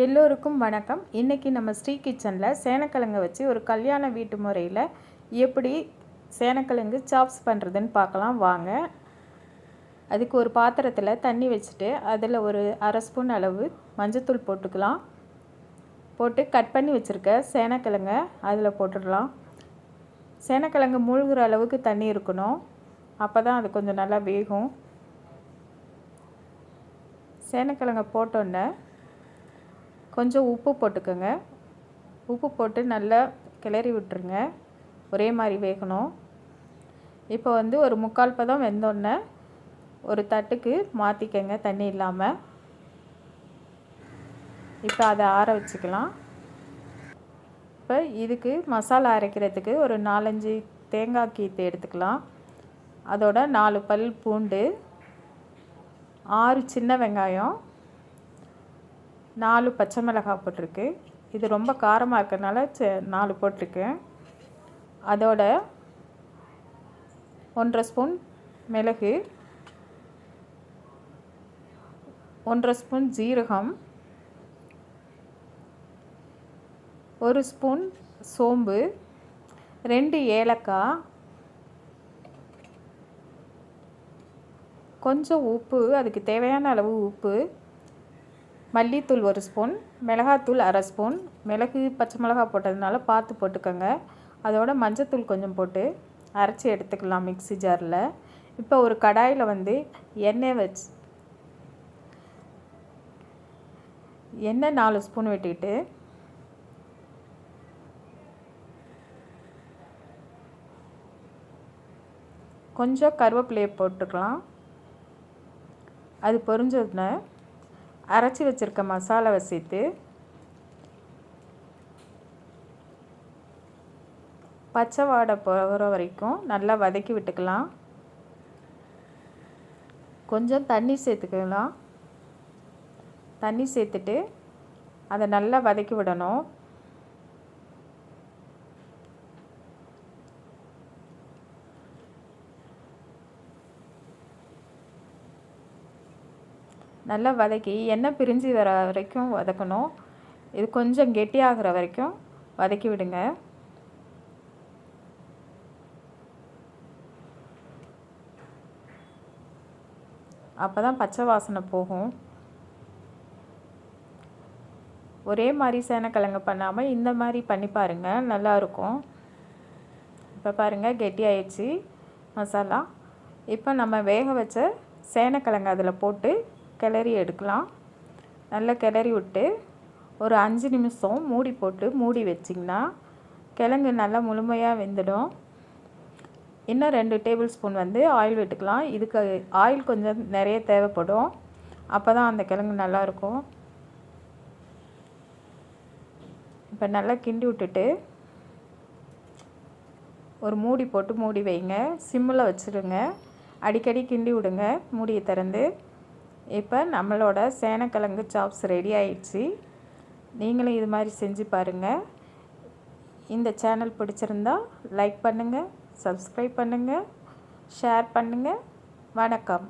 எல்லோருக்கும் வணக்கம். இன்றைக்கி நம்ம ஸ்ரீ கிச்சனில் சேனக்கிழங்கு வச்சு ஒரு கல்யாண வீட்டு முறையில் எப்படி சேனக்கிழங்கு சாப்ஸ் பண்ணுறதுன்னு பார்க்கலாம் வாங்க. அதுக்கு ஒரு பாத்திரத்தில் தண்ணி வச்சுட்டு அதில் ஒரு அரை ஸ்பூன் அளவு மஞ்சத்தூள் போட்டுக்கலாம். போட்டு கட் பண்ணி வச்சுருக்க சேனக்கிழங்க அதில் போட்டுடலாம். சேனக்கிழங்கு மூழ்கிற அளவுக்கு தண்ணி இருக்கணும். அப்போ தான் அது கொஞ்சம் நல்லா வேகும். சேனக்கிழங்க போட்டோன்னே கொஞ்சம் உப்பு போட்டுக்கோங்க. உப்பு போட்டு நல்லா கிளறி விட்டுருங்க. ஒரே மாதிரி வேகணும். இப்போ வந்து ஒரு முக்கால் பதம் வெந்தோடனே ஒரு தட்டுக்கு மாற்றிக்கங்க தண்ணி இல்லாமல் இப்போ அதை ஆற வச்சுக்கலாம். இப்போ இதுக்கு மசாலா அரைக்கிறதுக்கு ஒரு நாலஞ்சு தேங்காய் கீத்து எடுத்துக்கலாம். அதோட நாலு பல் பூண்டு ஆறு சின்ன வெங்காயம் நாலு பச்சை மிளகாய் போட்டிருக்கு. இது ரொம்ப காரமாக இருக்கிறதுனால நாலு போட்டிருக்கேன். அதோட ஒன்றரை ஸ்பூன் மிளகு ஒன்றரை ஸ்பூன் ஜீரகம் ஒரு ஸ்பூன் சோம்பு ரெண்டு ஏலக்காய் கொஞ்சம் உப்பு அதுக்கு தேவையான அளவு உப்பு மல்லித்தூள் ஒரு ஸ்பூன் மிளகாத்தூள் அரை ஸ்பூன். மிளகு பச்சை மிளகா போட்டதுனால பார்த்து போட்டுக்கோங்க. அதோட மஞ்சத்தூள் கொஞ்சம் போட்டு அரைச்சி எடுத்துக்கலாம் மிக்சி ஜாரில். இப்போ ஒரு கடாயில் வந்து எண்ணெய் வச்சு எண்ணெய் நாலு ஸ்பூன் வெட்டிட்டு கொஞ்சம் கருவேப்பிலையை போட்டுக்கலாம். அது பொரிஞ்சதுன்னு அரைச்சி வச்சுருக்க மசாலாவை சேர்த்து பச்சை வாடை போகிற வரைக்கும் நல்லா வதக்கி விட்டுக்கலாம். கொஞ்சம் தண்ணி சேர்த்துக்கலாம். தண்ணி சேர்த்துட்டு அதை நல்லா வதக்கி விடணும். நல்லா வதக்கி எண்ணெய் பிரிஞ்சு வர வரைக்கும் வதக்கணும். இது கொஞ்சம் கெட்டியாகிற வரைக்கும் வதக்கி விடுங்க. அப்போ தான் பச்சை வாசனை போகும். ஒரே மாதிரி சேனக்கிழங்கு பண்ணாமல் இந்த மாதிரி பண்ணி பாருங்கள் நல்லாயிருக்கும் இப்போ பாருங்கள் கெட்டியாயிடுச்சு மசாலா. இப்போ நம்ம வேக வச்ச சேனக்கிழங்கு அதில் போட்டு கிளறி எடுக்கலாம். நல்லா கிளறி விட்டு ஒரு அஞ்சு நிமிஷம் மூடி போட்டு மூடி வச்சிங்கன்னா கிழங்கு நல்லா முழுமையாக வெந்துடும். இன்னும் ரெண்டு டேபிள் ஸ்பூன் வந்து ஆயில் விட்டுக்கலாம். இதுக்கு ஆயில் கொஞ்சம் நிறைய தேவைப்படும். அப்போ தான் அந்த கிழங்கு நல்லாயிருக்கும் இப்போ நல்லா கிண்டி விட்டுட்டு ஒரு மூடி போட்டு மூடி வைங்க. சிம்மில் வச்சுருங்க. அடிக்கடி கிண்டி விடுங்க. மூடியை திறந்து இப்போ நம்மளோட சேனக்கிழங்கு சாப்ஸ் ரெடி ஆயிடுச்சு. நீங்களும் இது மாதிரி செஞ்சு பாருங்கள் இந்த சேனல் பிடிச்சிருந்தா லைக் பண்ணுங்கள் சப்ஸ்கிரைப் பண்ணுங்கள் ஷேர் பண்ணுங்கள் வணக்கம்.